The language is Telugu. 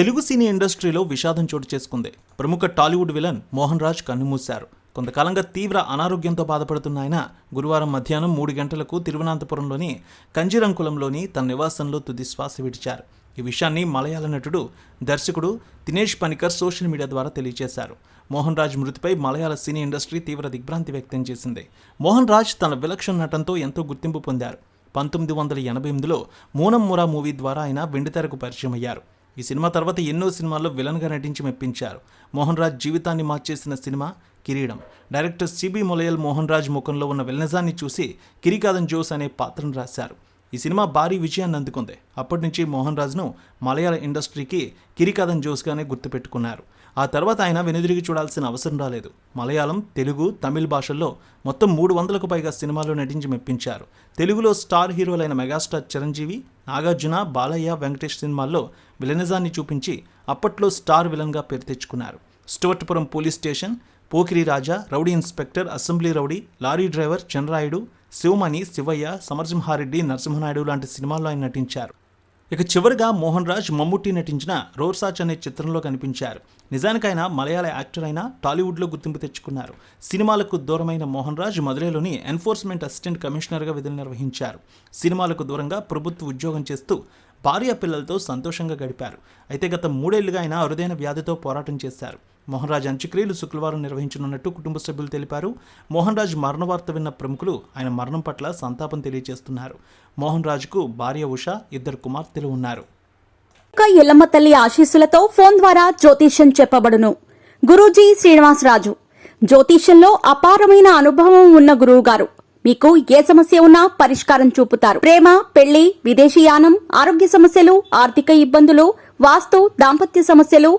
తెలుగు సినీ ఇండస్ట్రీలో విషాదం చోటు చేసుకుంది. ప్రముఖ టాలీవుడ్ విలన్ మోహన్ రాజ్ కన్నుమూశారు. కొంతకాలంగా తీవ్ర అనారోగ్యంతో బాధపడుతున్న ఆయన గురువారం మధ్యాహ్నం మూడు గంటలకు తిరువనంతపురంలోని కంజిరంకులంలోని తన నివాసంలో తుది శ్వాస విడిచారు. ఈ విషయాన్ని మలయాళ నటుడు దర్శకుడు దినేష్ పనికర్ సోషల్ మీడియా ద్వారా తెలియజేశారు. మోహన్ రాజ్ మృతిపై మలయాళ సినీ ఇండస్ట్రీ తీవ్ర దిగ్భ్రాంతి వ్యక్తం చేసింది. మోహన్ రాజ్ తన విలక్షణ నటంతో ఎంతో గుర్తింపు పొందారు. పంతొమ్మిది వందల ఎనభై ఎనిమిదిలో మూనం మురా మూవీ ద్వారా ఆయన వెండితెరకు పరిచయం అయ్యారు ఈ సినిమా తర్వాత ఎన్నో సినిమాల్లో విలన్గా నటించి మెప్పించారు. మోహన్ రాజ్ జీవితాన్ని మార్చేసిన సినిమా కిరీడం. డైరెక్టర్ సిబి మొలయల్ మోహన్ రాజ్ ముఖంలో ఉన్న విలనిజాన్ని చూసి కిరికాదన్ జోస్ అనే పాత్రను రాశారు. ఈ సినిమా భారీ విజయాన్ని అందుకుంది. అప్పటి నుంచి మోహన్ రాజ్ను మలయాళ ఇండస్ట్రీకి కిరికాదన్ జోస్గానే గుర్తుపెట్టుకున్నారు. ఆ తర్వాత ఆయన వెనుదిరిగి చూడాల్సిన అవసరం రాలేదు. మలయాళం తెలుగు తమిళ్ భాషల్లో మొత్తం మూడు వందలకు పైగా సినిమాల్లో నటించి మెప్పించారు. తెలుగులో స్టార్ హీరోలైన మెగాస్టార్ చిరంజీవి నాగార్జున బాలయ్య వెంకటేష్ సినిమాల్లో విలనిజాన్ని చూపించి అప్పట్లో స్టార్ విలన్గా పేరు తెచ్చుకున్నారు. Stuartpuram police station Pokiri Raja rowdy inspector assembly rowdy lorry driver Chandrayudu Sivamani Sivayya Samarasimha Reddy Narasimha Naidu లాంటి సినిమాల్లో ఆయన నటించారు. ఇక చివరిగా మోహన్ రాజ్ మమ్ముట్టి నటించిన రోర్సాచ్ అనే చిత్రంలో కనిపించారు. నిజానికి ఆయన మలయాళ యాక్టర్ అయినా టాలీవుడ్లో గుర్తింపు తెచ్చుకున్నారు. సినిమాలకు దూరమైన మోహన్ రాజ్ మదురైలోని ఎన్ఫోర్స్మెంట్ అసిస్టెంట్ కమిషనర్గా విధులు నిర్వహించారు. సినిమాలకు దూరంగా ప్రభుత్వ ఉద్యోగం చేస్తూ భార్య పిల్లలతో సంతోషంగా గడిపారు. అయితే గత మూడేళ్ళుగా ఆయన అరుదైన వ్యాధితో పోరాటం చేశారు. మోహన్ రాజ్ అంత్యక్రియలు శుక్రవారం నిర్వహించనున్నట్టు కుటుంబ సభ్యులు తెలిపారు. మోహన్ రాజ్ మరణ వార్త విన్న ప్రముఖులు ఆయన మరణం పట్ల సంతాపం తెలియజేస్తున్నారు. మోహన్ రాజ్కు భార్య ఉష ఇద్దరు కుమార్తెలు ఉన్నారు. ఎల్లమ్మ తల్లి ఆశీస్సులతో ఫోన్ ద్వారా జ్యోతిష్యం చెప్పబడును. గురూజీ శ్రీనివాసరాజు. జ్యోతిష్యంలో అపారమైన అనుభవం ఉన్న గురువు గారు మీకు ఏ సమస్య ఉన్నా పరిష్కారం చూపుతారు. ప్రేమ పెళ్ళి విదేశీయానం ఆరోగ్య సమస్యలు ఆర్థిక ఇబ్బందులు వాస్తు దాంపత్య సమస్యలు